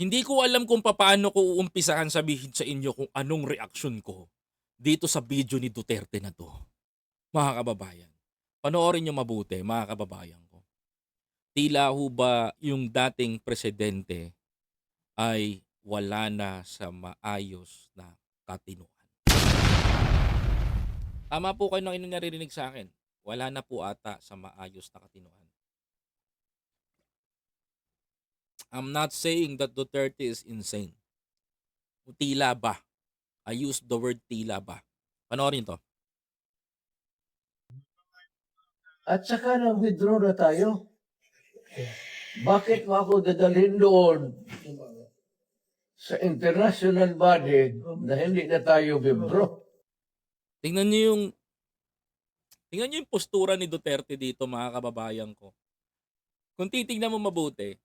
Hindi ko alam kung papaano ko uumpisahan sabihin sa inyo kung anong reaksyon ko dito sa video ni Duterte na to. Mga kababayan, panoorin nyo mabuti mga kababayan ko. Tila ho ba yung dating presidente ay wala na sa maayos na katinuan. Tama po kayo ng inyong naririnig sa akin. Wala na po ata sa maayos na katinuan. I'm not saying that Duterte is insane. Tila ba? I use the word tila ba. Panoorin to. At saka nag-withdraw na tayo. Bakit mo ako dadalhin doon sa international body na hindi na tayo withdraw? Tingnan niyo yung Tingnan niyo yung postura ni Duterte dito mga kababayan ko. Kung titingnan mo mabuti,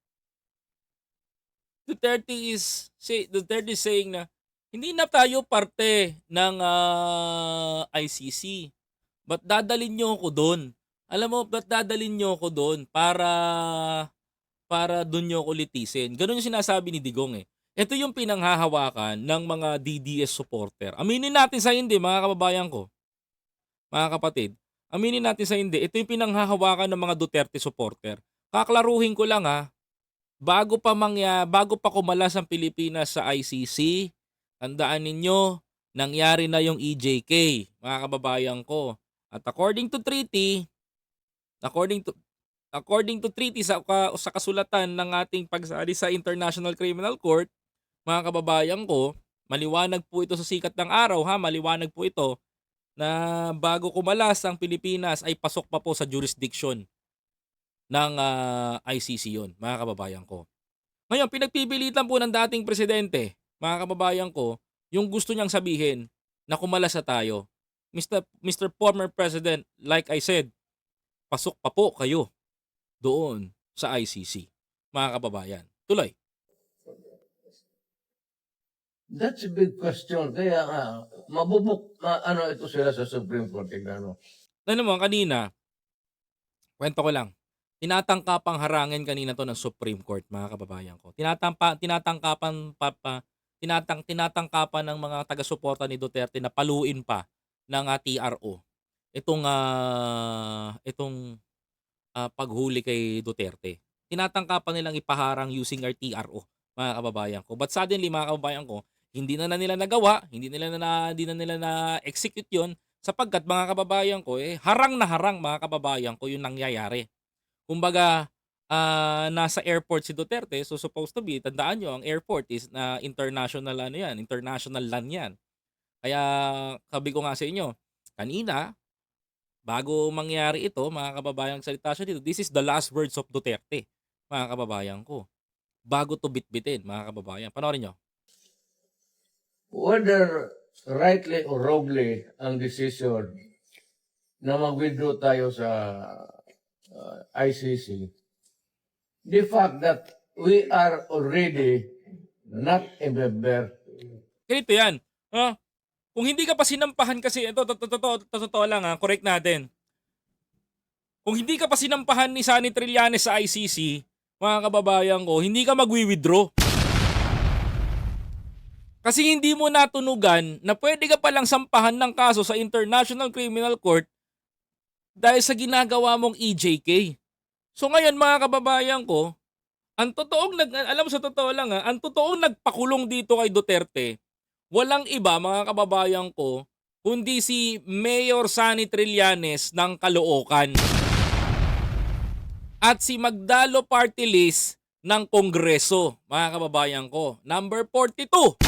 Duterte is say Duterte is saying na hindi na tayo parte ng ah, ICC. But dadalin niyo ako doon. Alam mo, ba't dadalin niyo ako doon para para doon niyo ako litisin. Ganun yung sinasabi ni Digong eh. Ito yung pinanghahawakan ng mga DDS supporter. Aminin natin sa hindi, mga kababayan ko. Mga kapatid, aminin natin sa hindi. Ito yung pinanghahawakan ng mga Duterte supporter. Kaklaruhin ko lang ha. Bago pa mangya, bago pa kumalas ang Pilipinas sa ICC, tandaan ninyo, nangyari na yung EJK, mga kababayan ko. At according to treaty, according to according to treaty sa, sa kasulatan ng ating pagsali sa International Criminal Court, mga kababayan ko, maliwanag po ito sa sikat ng araw ha, maliwanag po ito na bago kumalas ang Pilipinas ay pasok pa po sa jurisdiction ng ah, ICC yon, mga kababayan ko. Ngayon, pinagpipilitan po ng dating presidente, mga kababayan ko, yung gusto niyang sabihin na kumalas na tayo. Mr. Mr. Former President, like I said, pasok pa po kayo doon sa ICC, mga kababayan. Tuloy. That's a big question. Kaya nga, mabubuk, ma- ano ito sila sa Supreme Court. Tingnan mo. Ano mo, kanina, kwento ko lang, tinatangkapang harangin kanina to ng Supreme Court, mga kababayan ko. Tinatampa, tinatangkapan pa, pa tinatang, tinatangkapan ng mga taga-suporta ni Duterte na paluin pa ng ah, TRO. Itong, ah, itong ah, paghuli kay Duterte. Tinatangkapan nilang ipaharang using our TRO, mga kababayan ko. But suddenly, mga kababayan ko, hindi na, na nila nagawa, hindi nila na, hindi na nila na-execute yon sapagkat mga kababayan ko, eh, harang na harang mga kababayan ko yung nangyayari. Kumbaga, ah, nasa airport si Duterte, so supposed to be, tandaan nyo, ang airport is na international ano yan, international land yan. Kaya, sabi ko nga sa inyo, kanina, bago mangyari ito, mga kababayan, salita siya dito, this is the last words of Duterte, mga kababayan ko. Bago to bitbitin, mga kababayan. Panoorin nyo. Whether rightly or wrongly ang decision na mag-withdraw tayo sa uh, ICC, the fact that we are already not a member Ganito yan. Ha? Kung hindi ka pa sinampahan kasi, ito, to- to- to- to- totoo lang ha, correct natin. Kung hindi ka pa sinampahan ni Sunny Trillanes sa ICC, mga kababayan ko, hindi ka magwi-withdraw. Kasi hindi mo natunugan na pwede ka palang sampahan ng kaso sa International Criminal Court dahil sa ginagawa mong EJK. So ngayon mga kababayan ko, ang totoong nag alam sa totoo lang ha, ang totoong nagpakulong dito kay Duterte, walang iba mga kababayan ko kundi si Mayor Sani Trillanes ng Caloocan at si Magdalo Party List ng Kongreso, mga kababayan ko. Number 42.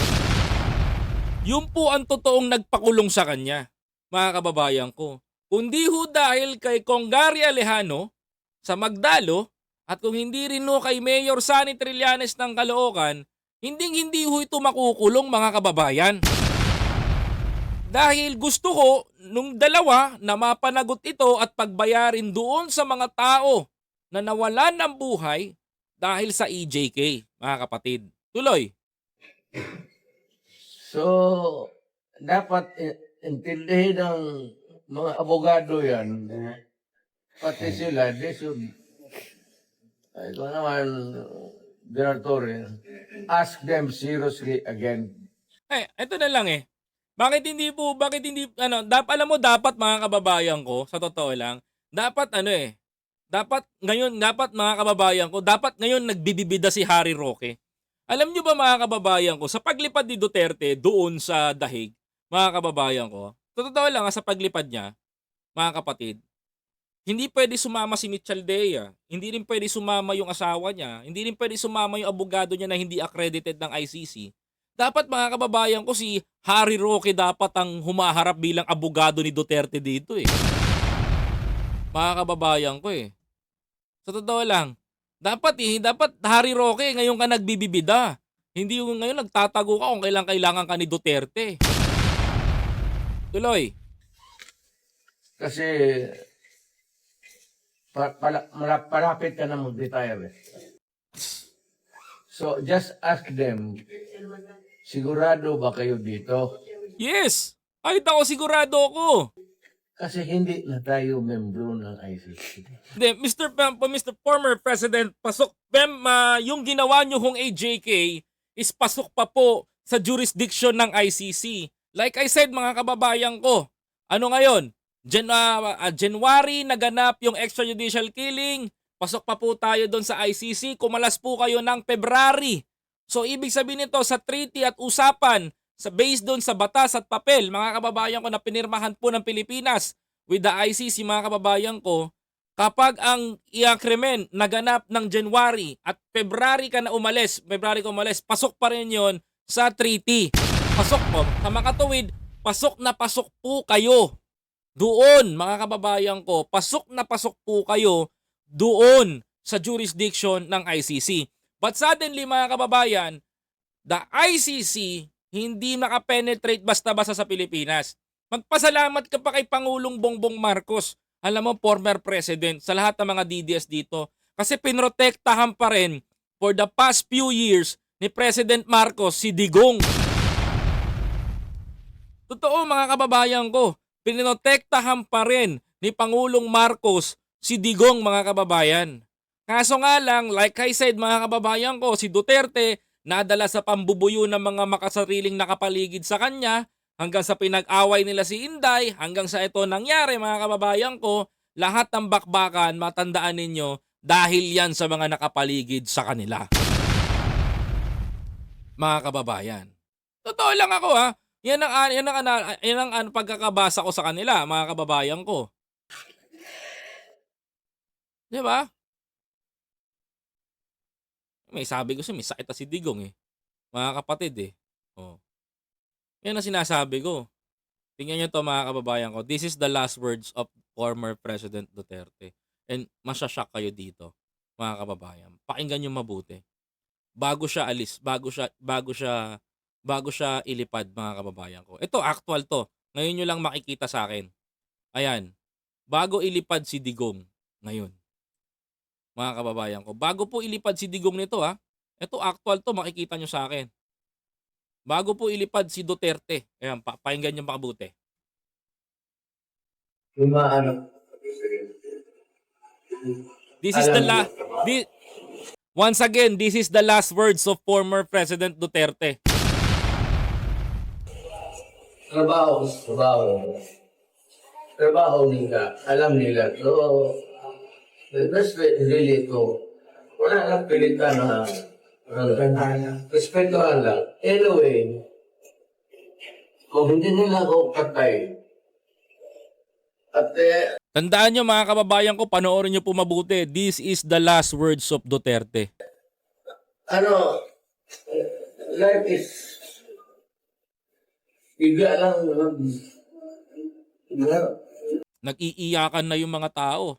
Yun po ang totoong nagpakulong sa kanya, mga kababayan ko. Kundi ho dahil kay Congaria Alejano sa Magdalo at kung hindi rin ho kay Mayor Sani Trillanes ng Caloocan, hindi hindi ho ito makukulong mga kababayan. Dahil gusto ko nung dalawa na mapanagot ito at pagbayarin doon sa mga tao na nawalan ng buhay dahil sa EJK, mga kapatid. Tuloy. So, dapat intindihin ng mga abogado yan. Pati sila, they should, ay ko naman, Torre, ask them seriously again. Eh, eto na lang eh. Bakit hindi po, bakit hindi, ano, dap, alam mo, dapat mga kababayan ko, sa totoo lang, dapat ano eh, dapat ngayon, dapat mga kababayan ko, dapat ngayon nagbibibida si Harry Roque. Alam nyo ba mga kababayan ko, sa paglipad ni Duterte doon sa dahig, mga kababayan ko, totoo lang, ah, sa paglipad niya, mga kapatid, hindi pwede sumama si Mitchell Dea. Hindi rin pwede sumama yung asawa niya. Hindi rin pwede sumama yung abogado niya na hindi accredited ng ICC. Dapat mga kababayan ko, si Harry Roque dapat ang humaharap bilang abogado ni Duterte dito eh. Mga kababayan ko eh. Sa totoo lang, dapat eh, dapat Harry Roque, ngayon ka nagbibibida. Hindi yung ngayon nagtatago ka kung kailan kailangan ka ni Duterte. Tuloy. Kasi pa, pala, mala- palapit ka na mag-retire. So, just ask them, sigurado ba kayo dito? Yes! Kahit ako sigurado ako. Kasi hindi na tayo membro ng ICC. Hindi, Mr. Pam, Mr. Former President, pasok, Pem, ah, yung ginawa nyo hong AJK is pasok pa po sa jurisdiction ng ICC. Like I said, mga kababayan ko, ano ngayon? Jan, ah, ah, January, naganap yung extrajudicial killing, pasok pa po tayo doon sa ICC, kumalas po kayo ng February. So, ibig sabihin nito, sa treaty at usapan, sa based doon sa batas at papel, mga kababayan ko na pinirmahan po ng Pilipinas with the ICC, mga kababayan ko, kapag ang i-agreement naganap ng January at February ka na umalis, February ka umalis, pasok pa rin yon sa treaty. Pasok po. Sa makatuwid, pasok na pasok po kayo. Doon, mga kababayan ko, pasok na pasok po kayo doon sa jurisdiction ng ICC. But suddenly, mga kababayan, the ICC hindi nakapenetrate basta-basta sa Pilipinas. Magpasalamat ka pa kay Pangulong Bongbong Marcos, alam mo, former president, sa lahat ng mga DDS dito. Kasi pinrotektahan pa rin for the past few years ni President Marcos si Digong. Totoo mga kababayan ko, pinotektahan pa rin ni Pangulong Marcos si Digong mga kababayan. Kaso nga lang, like I said mga kababayan ko, si Duterte nadala sa pambubuyo ng mga makasariling nakapaligid sa kanya hanggang sa pinag-away nila si Inday, hanggang sa ito nangyari mga kababayan ko, lahat ng bakbakan matandaan ninyo dahil yan sa mga nakapaligid sa kanila. Mga kababayan. Totoo lang ako ha. Yan ang yan ang, yan ang, ano, pagkakabasa ko sa kanila, mga kababayan ko. 'Di ba? May sabi ko siya, may sakit na si Digong eh. Mga kapatid eh. Oh. Yan ang sinasabi ko. Tingnan niyo to mga kababayan ko. This is the last words of former President Duterte. And masyashock kayo dito, mga kababayan. Pakinggan niyo mabuti. Bago siya alis, bago siya bago siya bago siya ilipad mga kababayan ko. Ito actual to. Ngayon nyo lang makikita sa akin. Ayan. Bago ilipad si Digong ngayon. Mga kababayan ko. Bago po ilipad si Digong nito ha. Ito actual to makikita nyo sa akin. Bago po ilipad si Duterte. Ayan, pa pakinggan nyo makabuti. Yung mga ano, This is the last Once again, this is the last words of former President Duterte. Trabaho, trabaho. Trabaho nila, alam nila. So, that's really to, wala lang pilitan na, respetuhan lang. Anyway, kung hindi nila ako patay, at eh, Tandaan nyo mga kababayan ko, panoorin nyo po mabuti. This is the last words of Duterte. ano, life is, iga lang, na, Nag-iiyakan na yung mga tao.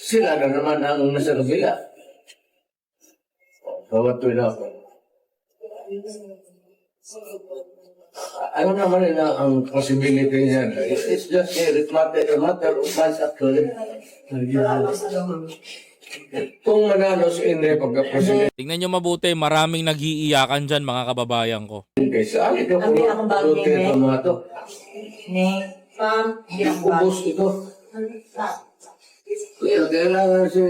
sila na naman ang nasa kabila. Bawat tuwila ako. Ano naman nila ang possibility niyan? It's just a matter, a matter of months actually. Kung manalo si Inday pagka-president, Tingnan nyo mabuti, maraming nag-iiyakan dyan mga kababayan ko. sa akin ito Kami akong bago puro din, eh. mga to. Ni, Pam, hindi ang bago. Ubus ito. Kaya kailangan si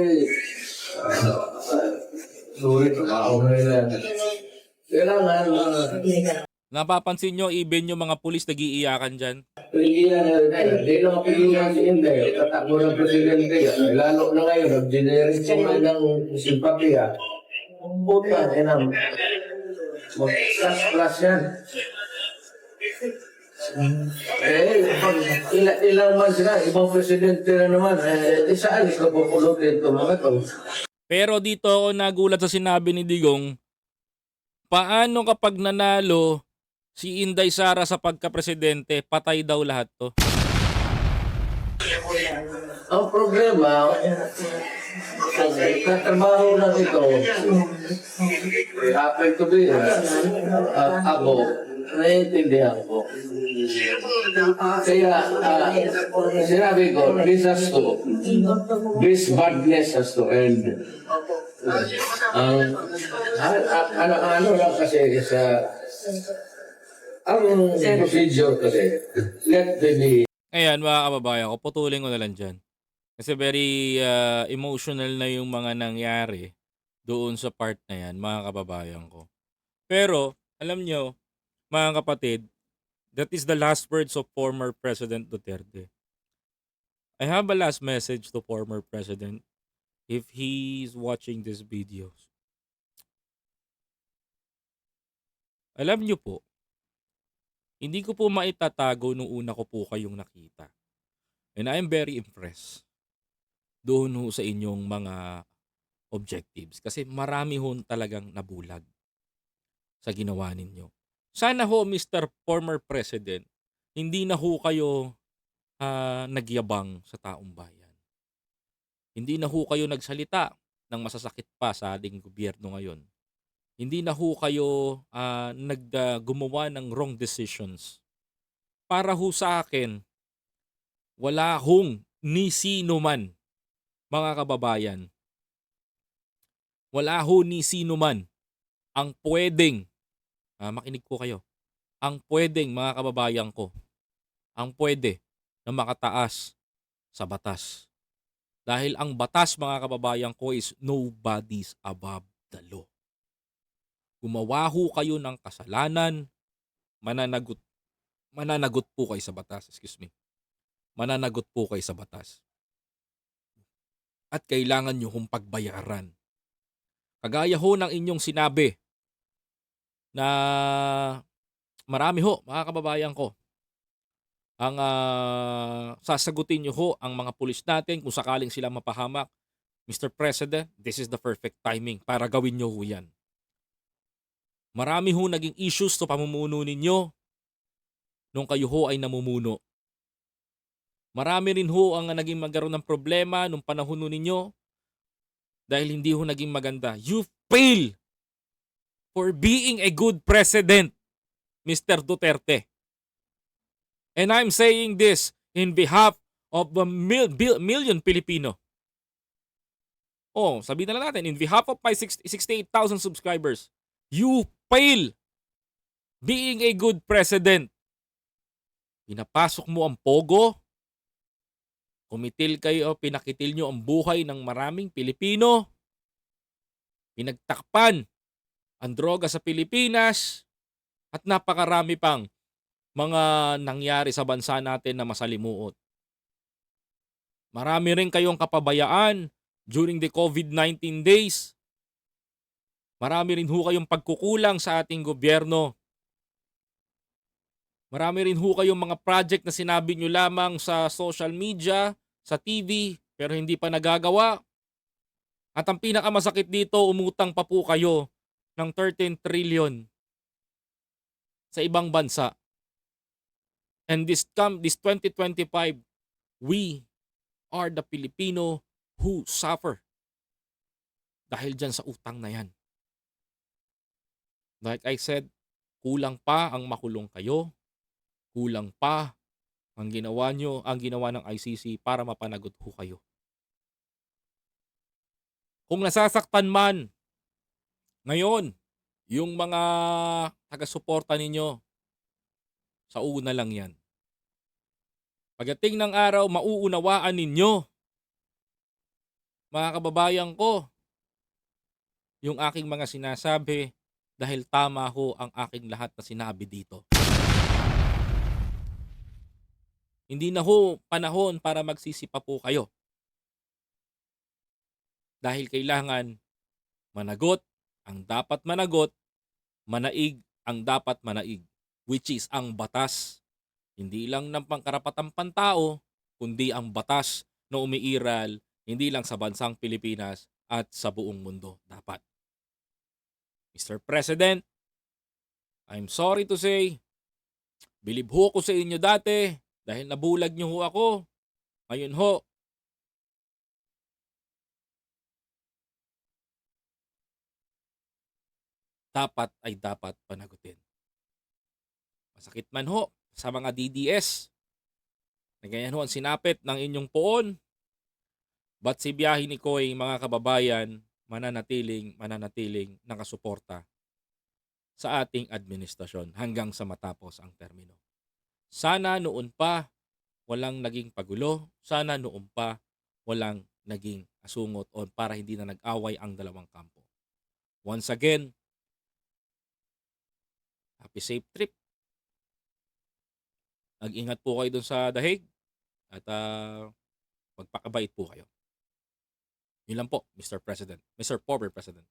Sulit, ako nila. Kailangan, uh, Napapansin nyo, even yung mga pulis nag-iiyakan dyan. Pilihan na rin. Hindi na mapilihan si Inday. Tatakbo ng presidente. Eh, Lalo na ngayon, nag-generate sila ng simpatiya. Puta, inang. Mag-plus yan. Eh, pag ila, ilang man sila, ibang presidente na naman, eh, di saan ikaw pupulutin ito mga to? Pero dito ako nagulat sa sinabi ni Digong, paano kapag nanalo si Inday Sara sa pagka-presidente, patay daw lahat to? Ang problema, katrabaho lang ito, happen to be, uh, ako, naiintindihan ko. Kaya, ah, sinabi ko, this has to, this badness has to end. Ang, a- ano, ano lang kasi sa, ang procedure kasi, let the be Ayan mga kababayan ko, putulin ko na lang dyan. Kasi very uh, emotional na yung mga nangyari doon sa part na yan, mga kababayan ko. Pero, alam nyo, mga kapatid, that is the last words of former President Duterte. I have a last message to former President if he's watching this videos. Alam nyo po, hindi ko po maitatago nung una ko po kayong nakita. And I am very impressed doon ho sa inyong mga objectives. Kasi marami ho talagang nabulag sa ginawa ninyo. Sana ho, Mr. Former President, hindi na ho kayo ah, nagyabang sa taong bayan. Hindi na ho kayo nagsalita ng masasakit pa sa ating gobyerno ngayon hindi na ho kayo ah, nag ah, gumawa ng wrong decisions. Para ho sa akin, wala hong ni sino man, mga kababayan. Wala ho ni sino man ang pwedeng, ah, makinig po kayo, ang pwedeng mga kababayan ko, ang pwede na makataas sa batas. Dahil ang batas mga kababayan ko is nobody's above the law gumawa ho kayo ng kasalanan, mananagot mananagot po kayo sa batas, excuse me. Mananagot po kayo sa batas. At kailangan nyo hong pagbayaran. Kagaya ho ng inyong sinabi na marami ho, mga kababayan ko, ang ah, sasagutin nyo ho ang mga pulis natin kung sakaling sila mapahamak. Mr. President, this is the perfect timing para gawin nyo ho yan. Marami ho naging issues sa pamumuno ninyo nung kayo ho ay namumuno. Marami rin ho ang naging magkaroon ng problema nung panahon ho ninyo dahil hindi ho naging maganda. You fail for being a good president, Mr. Duterte. And I'm saying this in behalf of a mil- bil- million Filipino. Oh, sabihin na lang natin, in behalf of my 60 68,000 subscribers, you fail being a good president. Pinapasok mo ang pogo, kumitil kayo, pinakitil nyo ang buhay ng maraming Pilipino, pinagtakpan ang droga sa Pilipinas, at napakarami pang mga nangyari sa bansa natin na masalimuot. Marami rin kayong kapabayaan during the COVID-19 days. Marami rin ho kayong pagkukulang sa ating gobyerno. Marami rin ho kayong mga project na sinabi nyo lamang sa social media, sa TV, pero hindi pa nagagawa. At ang pinakamasakit dito, umutang pa po kayo ng 13 trillion sa ibang bansa. And this come this 2025, we are the Filipino who suffer dahil dyan sa utang na yan. Like I said, kulang pa ang makulong kayo. Kulang pa ang ginawa nyo, ang ginawa ng ICC para mapanagot ho kayo. Kung nasasaktan man ngayon yung mga taga-suporta ninyo, sa una lang yan. Pagdating ng araw, mauunawaan ninyo. Mga kababayan ko, yung aking mga sinasabi dahil tama ho ang aking lahat na sinabi dito. Hindi na ho panahon para magsisipa po kayo. Dahil kailangan managot ang dapat managot, manaig ang dapat manaig, which is ang batas. Hindi lang ng pangkarapatang pantao, kundi ang batas na umiiral hindi lang sa bansang Pilipinas at sa buong mundo dapat. Mr. President, I'm sorry to say, bilib ho ko sa inyo dati dahil nabulag niyo ho ako. Ngayon ho, dapat ay dapat panagutin. Masakit man ho sa mga DDS na ganyan ho ang sinapit ng inyong poon. Ba't si biyahe ni Koy, mga kababayan, mananatiling, mananatiling nakasuporta sa ating administrasyon hanggang sa matapos ang termino. Sana noon pa walang naging pagulo, sana noon pa walang naging asungot o para hindi na nag-away ang dalawang kampo. Once again, happy safe trip. Mag-ingat po kayo dun sa dahig at ah, magpakabait po kayo. Yun lang po, Mr. President. Mr. Former President.